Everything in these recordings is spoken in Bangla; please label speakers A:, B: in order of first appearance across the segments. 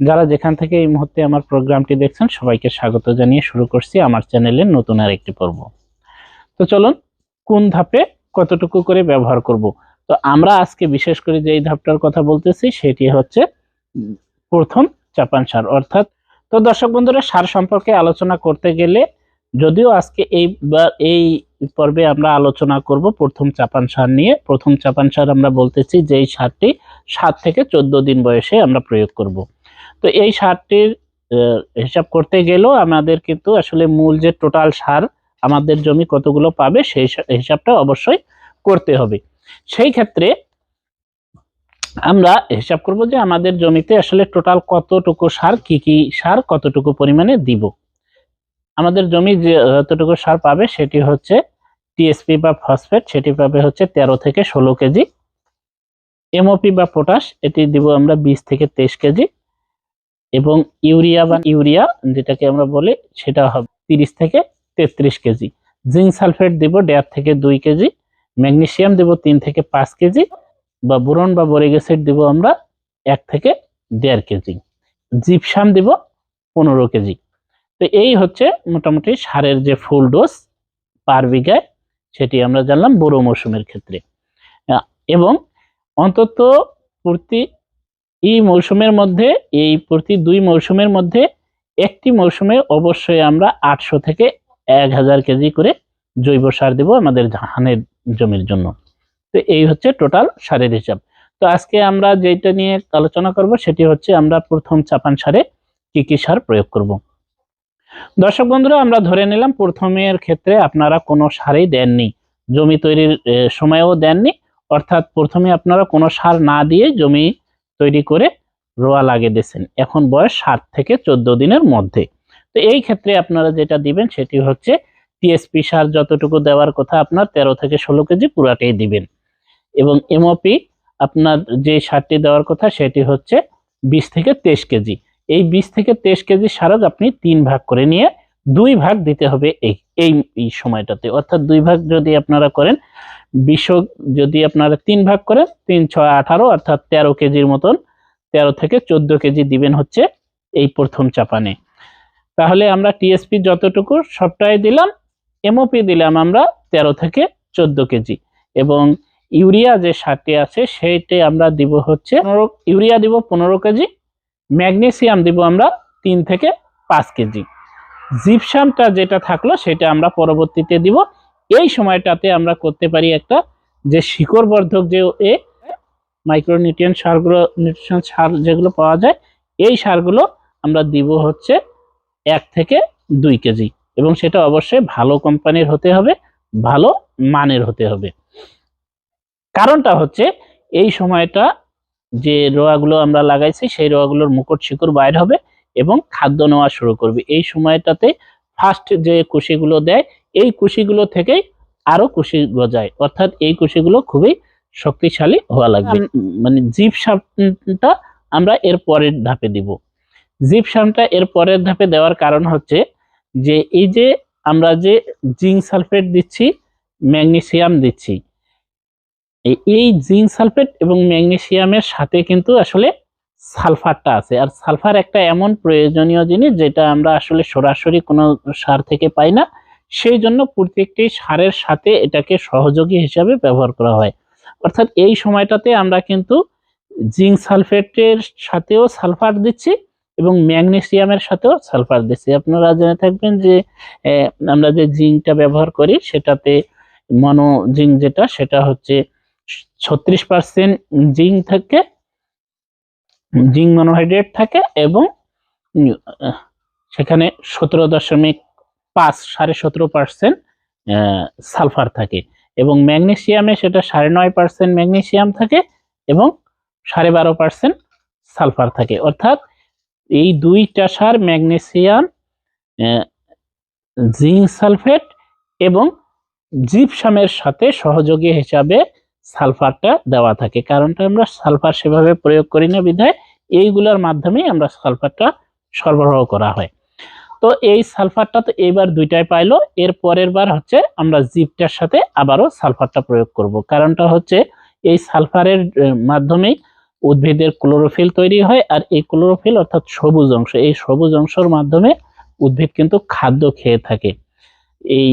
A: যারা যেখান থেকে এই মুহূর্তে আমার প্রোগ্রামটি দেখছেন, সবাইকে স্বাগত জানিয়ে শুরু করছি আমার চ্যানেলের নতুন আর একটি পর্ব। তো চলুন, কোন ধাপে কতটুকু করে ব্যবহার করব? তো আমরা আজকে বিশেষ করে যে এই ধাপটার কথা বলতেছি, সেটি হচ্ছে প্রথম চাপান সার। অর্থাৎ, তো দর্শক বন্ধুরা, সার সম্পর্কে আলোচনা করতে গেলে যদিও আজকে এই এই পর্বে আমরা আলোচনা করব প্রথম চাপান সার নিয়ে। প্রথম চাপান সার আমরা বলতেছি যে এই সারটি সাত থেকে চোদ্দ দিন বয়সে আমরা প্রয়োগ করব। তো এই সারটির হিসাব করতে গেলেও আমাদের কিন্তু আসলে মূল যে টোটাল সার আমাদের জমি কতগুলো পাবে, সেই হিসাবটা অবশ্যই করতে হবে। সেই ক্ষেত্রে আমরা হিসাব করব যে আমাদের জমিতে আসলে টোটাল কতটুকু সার, কি কি সার কতটুকু পরিমাণে দিব। আমাদের জমি যে যতটুকু সার পাবে সেটি হচ্ছে টিএসপি বা ফসফেট সেটি পাবে হচ্ছে তেরো থেকে ষোলো কেজি। এমওপি বা পটাশ এটি দিব আমরা বিশ থেকে তেইশ কেজি। এবং ইউরিয়া বা ইউরিয়া, যেটাকে আমরা বলি, সেটা হবে তিরিশ থেকে তেত্রিশ কেজি। জিঙ্ক সালফেট দিব দেড় থেকে দুই কেজি ম্যাগনেশিয়াম দিব তিন থেকে পাঁচ কেজি, বা বোরন বা বরিক অ্যাসিড দিব আমরা এক থেকে দেড় কেজি। জিপসাম দিব পনেরো কেজি। তো এই হচ্ছে মোটামুটি সারের যে ফুল ডোজ পার বিঘায়, সেটি আমরা জানলাম বড় মৌসুমের ক্ষেত্রে। এবং অন্তত প্রতি এই মৌসুমের মধ্যে, এই প্রতি দুই মৌসুমের মধ্যে একটি মৌসুমে অবশ্যই আমরা আটশো থেকে এক হাজার কেজি করে জৈব সার দেব আমাদের ধানের জমির জন্য। তো এই হচ্ছে টোটাল সারের হিসাব। তো আজকে আমরা যেটা নিয়ে আলোচনা করব সেটি হচ্ছে আমরা প্রথম চাপান সারে কি কি সার প্রয়োগ করব। দর্শক বন্ধুরা, আমরা ধরে নিলাম প্রথমের ক্ষেত্রে আপনারা কোনো সারই দেননি। জমি তৈরির সময়ও দেননি। অর্থাৎ প্রথমে আপনারা কোনো সার না দিয়ে জমি তৈরি করে রোয়া লাগিয়ে দিয়েছেন। এখন বয়স সাত থেকে চোদ্দ দিনের মধ্যে। তো এই ক্ষেত্রে আপনারা যেটা দিবেন সেটি হচ্ছে টিএসপি সার যতটুকু দেওয়ার কথা আপনার তেরো থেকে ষোলো কেজি পুরাটাই দিবেন। এবং এমওপি আপনার যে সারটি দেওয়ার কথা সেটি হচ্ছে বিশ থেকে তেইশ কেজি। এই বিশ থেকে তেইশ কেজি সারক আপনি তিন ভাগ করে নিয়ে দুই ভাগ দিতে হবে এই এই সময়টাতে। অর্থাৎ দুই ভাগ যদি আপনারা করেন বিশ যদি আপনারা তিন ভাগ করেন, তিন, ছয়, আঠারো, অর্থাৎ তেরো কেজির মতন, তেরো থেকে চোদ্দ কেজি দিবেন হচ্ছে এই প্রথম চাপানে। তাহলে আমরা টিএসপি যতটুকু সবটাই দিলাম এমওপি দিলাম আমরা তেরো থেকে চোদ্দ কেজি। এবং ইউরিয়া যে সারটি আছে, সেইটি আমরা দিব হচ্ছে পনেরো, ইউরিয়া দিব পনেরো কেজি, ম্যাগনেসিয়াম দিব আমরা তিন থেকে পাঁচ কেজি। জিপসামটা যেটা থাকল সেটা আমরা পরবর্তীতে দিব। এই সময়টাতে আমরা করতে পারি একটা যে শিকড় বর্ধক যে এ মাইক্রোনিউট্রিয়েন্ট সারগুলো নিউট্রিশন সার যেগুলো পাওয়া যায়, এই সারগুলো আমরা দিব হচ্ছে এক থেকে দুই কেজি এবং সেটা অবশ্যই ভালো কোম্পানির হতে হবে, ভালো মানের হতে হবে। কারণটা হচ্ছে এই সময়টা যে রোয়াগুলো আমরা লাগাইছি, সেই রোয়াগুলোর মুকুট শিকড় বাইর হবে এবং খাদ্য নেওয়া শুরু করবে। এই সময়টাতে ফার্স্ট যে কুশিগুলো দেয় এই কুশিগুলো থেকেই আরও কুশি গজায়। অর্থাৎ এই কুশিগুলো খুবই শক্তিশালী হওয়া লাগবে। মানে জিপ সাপটা আমরা এর পরের ধাপে দিব। জিপ সামটা এর পরের ধাপে দেওয়ার কারণ হচ্ছে যে এই যে আমরা যে জিঙ্ক সালফেট দিচ্ছি ম্যাগনেসিয়াম দিচ্ছি এই- এই জিঙ্ক সালফেট এবং ম্যাগনেসিয়ামের সাথে কিন্তু আসলে সালফারটা আছে। আর সালফার একটা এমন প্রয়োজনীয় জিনিস যেটা আমরা আসলে সরাসরি কোনো সার থেকে পাই না, সেই জন্য প্রত্যেকটি সারের সাথে এটাকে সহযোগী হিসাবে ব্যবহার করা হয়। অর্থাৎ এই সময়টাতে আমরা কিন্তু জিঙ্ক সালফেটের সাথেও সালফার দিচ্ছি এবং ম্যাগনেসিয়ামের সাথেও সালফার দিচ্ছি। আপনারা জেনে থাকবেন যে আমরা যে জিঙ্কটা ব্যবহার করি, সেটাতে মনো জিঙ্ক যেটা, সেটা হচ্ছে ছত্রিশ পার্সেন্ট জিঙ্ক থাকে জিঙ্ক মনোহাইড্রেট থাকে এবং সেখানে সতেরো দশমিক পাঁচ সাড়ে সতেরো পার্সেন্ট সালফার থাকে এবং ম্যাগনেসিয়ামে সেটা সাড়ে নয় পার্সেন্ট ম্যাগনেসিয়াম থাকে এবং সাড়ে বারো পার্সেন্ট সালফার থাকে। অর্থাৎ এই দুইটা সার ম্যাগনেসিয়াম জিঙ্ক সালফেট এবং জিপসামের সাথে সহযোগী হিসাবে সালফারটা দেওয়া থাকে। কারণটা আমরা সালফার সেভাবে প্রয়োগ করি না বিধায় এইগুলোর মাধ্যমেই আমরা সালফারটা সরবরাহ করা হয়। তো এই সালফারটা তো এইবার দুইটাই পাইলো, এর পরের বার হচ্ছে আমরা জিপটার সাথে আবারও সালফারটা প্রয়োগ করব। কারণটা হচ্ছে এই সালফারের মাধ্যমেই উদ্ভিদের ক্লোরোফিল তৈরি হয় আর এই ক্লোরোফিল অর্থাৎ সবুজ অংশ, এই সবুজ অংশের মাধ্যমে উদ্ভিদ কিন্তু খাদ্য খেয়ে থাকে। এই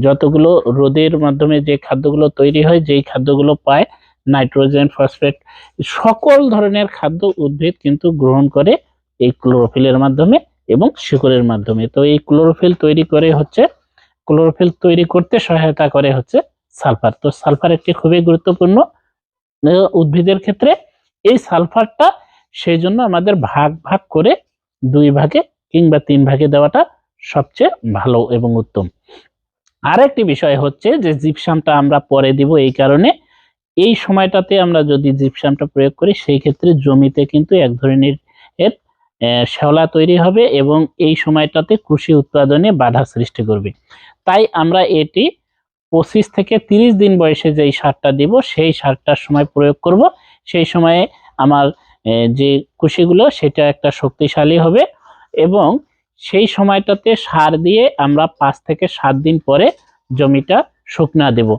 A: যতগুলো রোদের মাধ্যমে যে খাদ্যগুলো তৈরি হয়, যেই খাদ্যগুলো পায় নাইট্রোজেন, ফসফেট, সকল ধরনের খাদ্য উদ্ভিদ কিন্তু গ্রহণ করে এই ক্লোরোফিলের মাধ্যমে এবং শিকড়ের মাধ্যমে। তো এই ক্লোরোফিল তৈরি করে হচ্ছে, ক্লোরোফিল তৈরি করতে সহায়তা করে হচ্ছে সালফার। তো সালফার একটি খুবই গুরুত্বপূর্ণ উদ্ভিদের ক্ষেত্রে এই সালফারটা সেই জন্য আমাদের ভাগ ভাগ করে দুই ভাগে কিংবা তিন ভাগে দেওয়াটা সবচেয়ে ভালো এবং উত্তম। আরেকটি বিষয় হচ্ছে যে, জিপসামটা আমরা পরে দিব এই কারণে এই সময়টাতে আমরা যদি জিপসামটা প্রয়োগ করি, সেই ক্ষেত্রে জমিতে কিন্তু এক ধরনের, এর শ্যাওলা তৈরি হবে এবং এই সময়টাতে কৃষি উৎপাদনে বাধা সৃষ্টি করবে। তাই আমরা এটি পঁচিশ থেকে তিরিশ দিন বয়সে যেই সারটা দিব, সেই সারটার সময় প্রয়োগ করব। সেই সময়ে আমার যে কুশিগুলো সেটা একটা শক্তিশালী হবে এবং সেই সময়টাতে সার দিয়ে আমরা পাঁচ থেকে সাত দিন পরে জমিটা শুকনা দেব।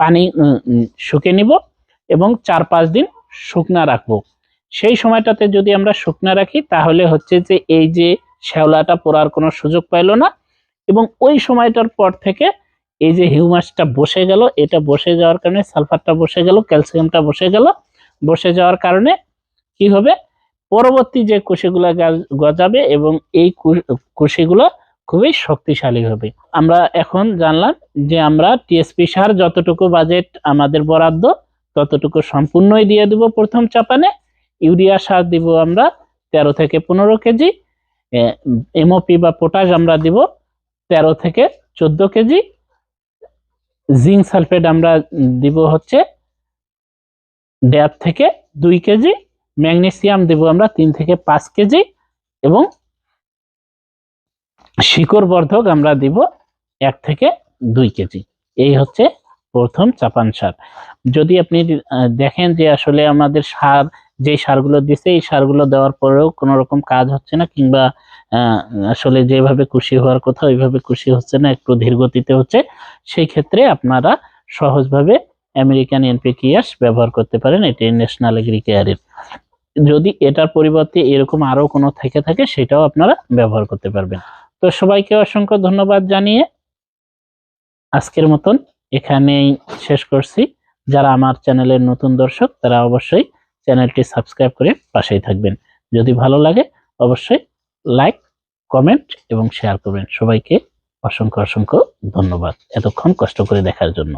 A: পানি উম, উম, শুকে নিব এবং চার পাঁচ দিন শুকনা রাখব। সেই সময়টাতে যদি আমরা শুকনা রাখি তাহলে হচ্ছে যে এই যে শ্যাওলাটা পড়ার কোনো সুযোগ পাইলো না এবং ওই সময়টার পর থেকে এই যে হিউমাসটা বসে গেল এটা বসে যাওয়ার কারণে সালফারটা বসে গেল ক্যালসিয়ামটা বসে গেল। বসে যাওয়ার কারণে কি হবে? পরবর্তী যে কুশিগুলা গজাবে এবং এই কুশিগুলো খুবই শক্তিশালী হবে। আমরা এখন জানলাম যে আমরা টিএসপি সার যতটুকু বাজেট আমাদের বরাদ্দ, ততটুকু সম্পূর্ণই দিয়ে দিব প্রথম চাপানে। ইউরিয়া সার দিব আমরা তেরো থেকে পনেরো কেজি এমওপি বা পটাশ আমরা দিব তেরো থেকে চোদ্দ কেজি। জিঙ্ক সালফেট আমরা দিব হচ্ছে দেড় থেকে দুই কেজি। ম্যাগনেসিয়াম দেব আমরা তিন থেকে পাঁচ কেজি এবং শিকড় বর্ধক আমরা দিব এক থেকে দুই কেজি। এই হচ্ছে প্রথম চাপান সার। যদি আপনি দেখেন যে আসলে আমাদের সার যে সারগুলো দিছে, এই সারগুলো দেওয়ার পরেও কোনো রকম কাজ হচ্ছে না, কিংবা আসলে যেভাবে খুশি হওয়ার কথা ওইভাবে খুশি হচ্ছে না, একটু ধীর গতিতে হচ্ছে, সেই ক্ষেত্রে আপনারা সহজভাবে আমেরিকান এনপিকিয়াস ব্যবহার করতে পারেন, এটি ন্যাশনাল এগ্রিকেয়ারের। যদি এটার পরিবর্তে এরকম আরও কোনো থেকে থাকে, সেটাও আপনারা ব্যবহার করতে পারবেন। তো সবাইকে অসংখ্য ধন্যবাদ জানিয়ে আজকের মতন এখানেই শেষ করছি। যারা আমার চ্যানেলের নতুন দর্শক, তারা অবশ্যই চ্যানেলটি সাবস্ক্রাইব করে পাশেই থাকবেন। যদি ভালো লাগে, অবশ্যই লাইক, কমেন্ট এবং শেয়ার করবেন। সবাইকে অসংখ্য অসংখ্য ধন্যবাদ। এতক্ষণ কষ্ট করে দেখার জন্য।